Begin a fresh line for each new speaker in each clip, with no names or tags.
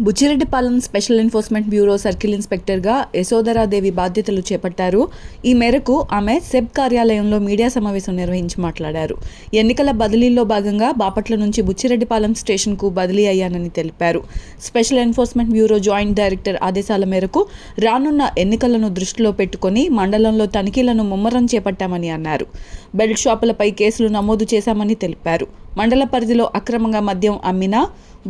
Buchireddypalem special enforcement bureau circle ఇన్స్పెక్టర్గా Yashodhara Devi బాధ్యతలు చేపట్టారు. ఈ మేరకు ఆమె సెబ్ కార్యాలయంలో మీడియా సమావేశం నిర్వహించి మాట్లాడారు. ఎన్నికల బదిలీలో భాగంగా బాపట్ల నుంచి బుచ్చిరెడ్డిపాలెం స్టేషన్కు బదిలీ అయ్యానని తెలిపారు. Special enforcement bureau joint director ఆదేశాల మేరకు రానున్న ఎన్నికలను దృష్టిలో పెట్టుకొని మండలంలో తనిఖీలను ముమ్మరం చేపట్టామని అన్నారు. బెల్ట్ షాపులపై కేసులు నమోదు చేశామని తెలిపారు. మండల పరిధిలో అక్రమంగా మద్యం అమ్మినా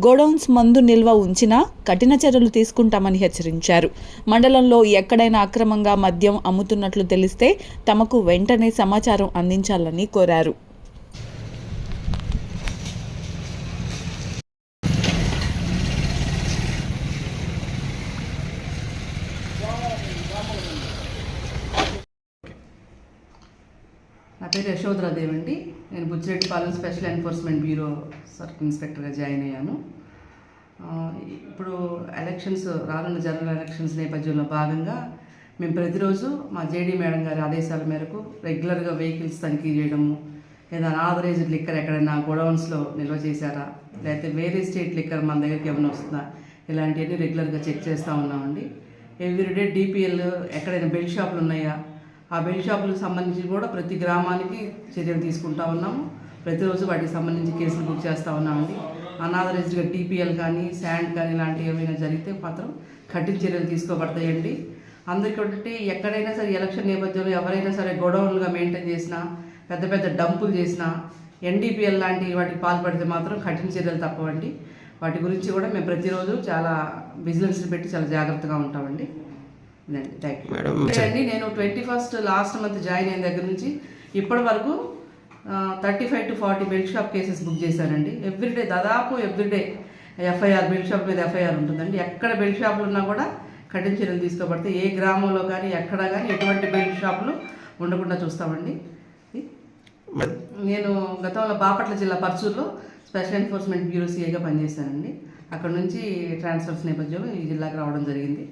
గోడౌన్స్ మందు నిల్వ ఉంచినా కఠిన చర్యలు తీసుకుంటామని హెచ్చరించారు. మండలంలో ఎక్కడైనా అక్రమంగా మద్యం అమ్ముతున్నట్లు తెలిస్తే తమకు వెంటనే సమాచారం అందించాలని కోరారు.
నా పేరు యశోధరాదేవ్ అండి నేను Buchireddypalem special enforcement bureau circle ఇన్స్పెక్టర్గా join అయ్యాను. ఇప్పుడు ఎలక్షన్స్ రానున్న జనరల్ ఎలక్షన్స్ నేపథ్యంలో భాగంగా మేము ప్రతిరోజు మా జేడీ మేడం గారి ఆదేశాల మేరకు రెగ్యులర్గా వెహికల్స్ తనిఖీ చేయడము లేదా ఆథరైజ్డ్ లిక్కర్ ఎక్కడైనా గోడౌన్స్లో నిల్వ చేశారా లేకపోతే వేరే స్టేట్ లిక్కర్ మన దగ్గరికి ఏమైనా వస్తుందా ఇలాంటివన్నీ రెగ్యులర్గా చెక్ చేస్తూ ఉన్నామండి. ఎవ్రీడే డిపిఎల్ ఎక్కడైనా బెల్ట్ షాపులు ఉన్నాయా ఆ బెల్ట్ షాపులకు సంబంధించి కూడా ప్రతి గ్రామానికి చర్యలు తీసుకుంటా ఉన్నాము. ప్రతిరోజు వాటికి సంబంధించి కేసులు బుక్ చేస్తూ ఉన్నామండి. అనాథరైజ్డ్గా టీపీఎల్ కానీ శాండ్ కానీ ఇలాంటివి ఏమైనా జరిగితే మాత్రం కఠిన చర్యలు తీసుకోబడతాయండి. అందరికీ ఒకటి ఎక్కడైనా సరే ఎలక్షన్ నేపథ్యంలో ఎవరైనా సరే గొడవలుగా మెయింటైన్ చేసినా పెద్ద పెద్ద డంపులు చేసినా ఎన్డీపీఎల్ లాంటి వాటికి పాల్పడితే మాత్రం కఠిన చర్యలు తప్పవండి. వాటి గురించి కూడా మేము ప్రతిరోజు చాలా విజిలెన్స్ పెట్టి చాలా జాగ్రత్తగా ఉంటామండి.
మేడం
నేను twenty first last month join అయిన దగ్గర నుంచి ఇప్పటి వరకు thirty five to forty belt shop cases book చేశానండి. ఎవ్రీడే దాదాపు ఎవ్రీడే ఎఫ్ఐఆర్ బెల్ట్ షాప్ మీద ఎఫ్ఐఆర్ ఉంటుందండి. ఎక్కడ బెల్ట్ షాపులు ఉన్నా కూడా కఠిన చర్యలు తీసుకోబడితే ఏ గ్రామంలో కానీ ఎక్కడ కానీ ఎటువంటి బెల్ట్ షాపులు ఉండకుండా చూస్తామండి. నేను గతంలో బాపట్ల జిల్లా పర్చూరులో స్పెషల్ ఎన్ఫోర్స్మెంట్ బ్యూరో సిఐగా పనిచేశానండి. అక్కడ నుంచి ట్రాన్స్ఫర్స్ నేపథ్యంలో ఈ జిల్లాకి రావడం జరిగింది.